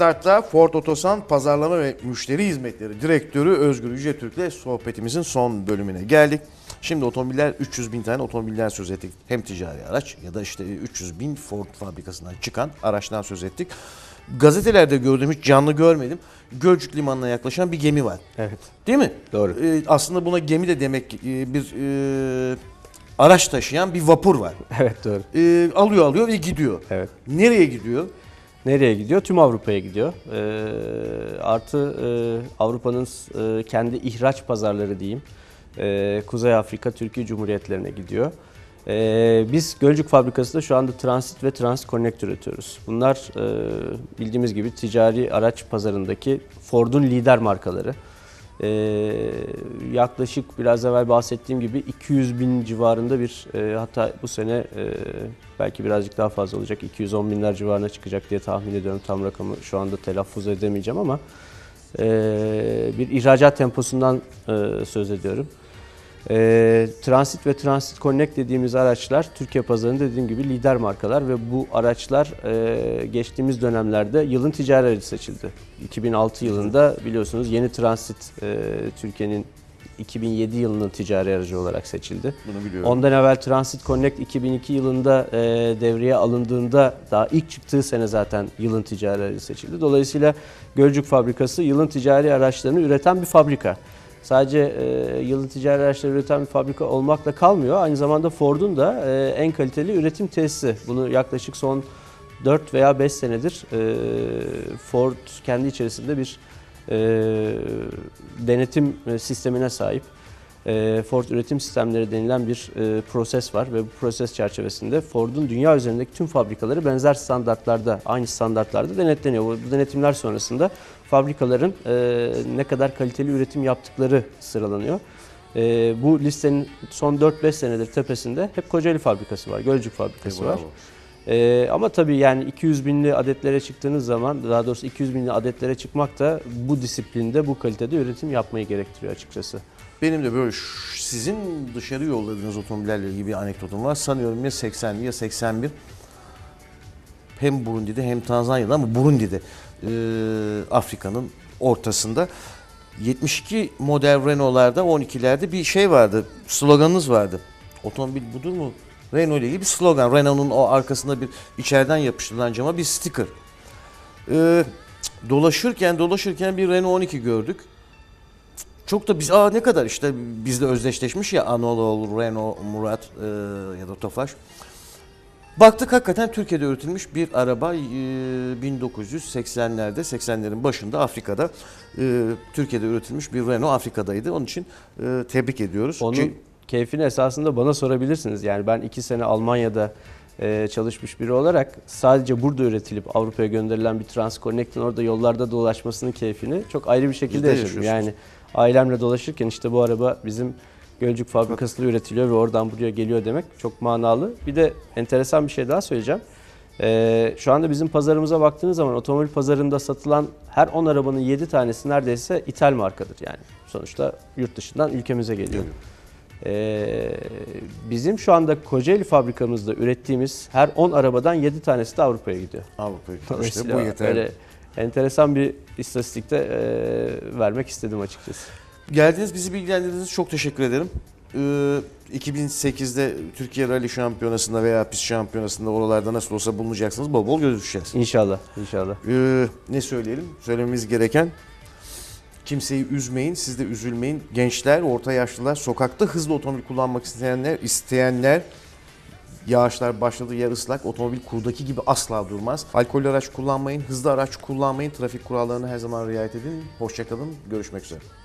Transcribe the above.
Start'ta Ford Otosan Pazarlama ve Müşteri Hizmetleri Direktörü Özgür Yüce Türk'le sohbetimizin son bölümüne geldik. Şimdi otomobiller 300 bin tane otomobilden söz ettik. Hem ticari araç ya da işte 300 bin Ford fabrikasından çıkan araçtan söz ettik. Gazetelerde gördüğüm hiç canlı görmedim. Gölcük Limanı'na yaklaşan bir gemi var. Evet. Değil mi? Doğru. Ee, aslında buna gemi de demek e, bir e, araç taşıyan bir vapur var. Evet doğru. Ee, alıyor alıyor ve gidiyor. Evet. Nereye gidiyor? Nereye gidiyor? Tüm Avrupa'ya gidiyor. Ee, artı e, Avrupa'nın e, kendi ihraç pazarları diyeyim. e, Kuzey Afrika, Türkiye Cumhuriyetlerine gidiyor. Ee, biz Gölcük Fabrikası'nda şu anda transit ve transit connect üretiyoruz. Bunlar e, bildiğimiz gibi ticari araç pazarındaki Ford'un lider markaları. Ee, yaklaşık biraz evvel bahsettiğim gibi 200 bin civarında bir e, hatta bu sene e, belki birazcık daha fazla olacak 210 binler civarına çıkacak diye tahmin ediyorum tam rakamı şu anda telaffuz edemeyeceğim ama e, bir ihracat temposundan e, söz ediyorum. E, Transit ve Transit Connect dediğimiz araçlar Türkiye pazarında dediğim gibi lider markalar ve bu araçlar e, geçtiğimiz dönemlerde yılın ticari aracı seçildi. 2006 yılında biliyorsunuz yeni Transit e, Türkiye'nin 2007 yılının ticari aracı olarak seçildi. Bunu biliyorum. Ondan evvel Transit Connect 2002 yılında e, devreye alındığında daha ilk çıktığı sene zaten yılın ticari aracı seçildi. Dolayısıyla Gölcük Fabrikası yılın ticari araçlarını üreten bir fabrika. Sadece e, yılın ticari araçları üreten bir fabrika olmakla kalmıyor. Aynı zamanda Ford'un da e, en kaliteli üretim tesisi. Bunu yaklaşık son 4 veya 5 senedir e, Ford kendi içerisinde bir e, denetim e, sistemine sahip. E, Ford üretim sistemleri denilen bir e, proses var ve bu proses çerçevesinde Ford'un dünya üzerindeki tüm fabrikaları benzer standartlarda, aynı standartlarda denetleniyor. Bu denetimler sonrasında fabrikaların e, ne kadar kaliteli üretim yaptıkları sıralanıyor. E, bu listenin son 4-5 senedir tepesinde hep Kocaeli fabrikası var, Gölcük fabrikası var. Ee, ama tabii yani 200 binli adetlere çıktığınız zaman daha doğrusu 200 binli adetlere çıkmak da bu disiplinde bu kalitede üretim yapmayı gerektiriyor açıkçası. Benim de böyle sizin dışarı yolladığınız otomobillerle ilgili bir anekdotum var. Sanıyorum ya 80'li ya 81 hem Burundi'de hem Tanzanya'da ama Burundi'de e, Afrika'nın ortasında 72 model Renault'larda 12'lerde bir şey vardı. Sloganınız vardı. Otomobil budur mu? Renault ile ilgili bir slogan. Renault'un o arkasında bir içeriden yapıştırılan cama bir sticker. E, dolaşırken dolaşırken bir Renault 12 gördük. Çok da biz aa ne kadar işte bizle özdeşleşmiş ya Anadolu, Renault, Murat e, ya da Tofaş. Baktık hakikaten Türkiye'de üretilmiş bir araba e, 1980'lerde 80'lerin başında Afrika'da e, Türkiye'de üretilmiş bir Renault Afrika'daydı. Onun için e, tebrik ediyoruz. Onun keyfini esasında bana sorabilirsiniz. Yani ben iki sene Almanya'da e, çalışmış biri olarak sadece burada üretilip Avrupa'ya gönderilen bir Transconnect'in orada yollarda dolaşmasının keyfini çok ayrı bir şekilde yaşıyorsunuz. Yani ailemle dolaşırken işte bu araba bizim Gölcük fabrikasında üretiliyor ve oradan buraya geliyor demek çok manalı. Bir de enteresan bir şey daha söyleyeceğim. Ee, şu anda bizim pazarımıza baktığınız zaman otomobil pazarında satılan her 10 arabanın 7 tanesi neredeyse ithal markadır yani. Sonuçta yurt dışından ülkemize geliyor. Ee, bizim şu anda Kocaeli fabrikamızda ürettiğimiz her 10 arabadan 7 tanesi de Avrupa'ya gidiyor. Avrupa işte Dolayısıyla bu yeterli. Öyle enteresan bir istatistikte e, vermek istedim açıkçası. Geldiniz bizi bilgilendirdiğiniz için çok teşekkür ederim. Ee, 2008'de Türkiye Rally Şampiyonası'nda veya pist şampiyonasında oralarda nasıl olsa bulunacaksınız. Bol bol görüşeceğiz. İnşallah, inşallah. Ee, ne söyleyelim? Söylememiz gereken kimseyi üzmeyin, siz de üzülmeyin. Gençler, orta yaşlılar, sokakta hızlı otomobil kullanmak isteyenler, isteyenler yağışlar başladı yer ıslak. Otomobil kurdaki gibi asla durmaz. Alkollü araç kullanmayın, hızlı araç kullanmayın. Trafik kurallarına her zaman riayet edin. Hoşçakalın, görüşmek üzere.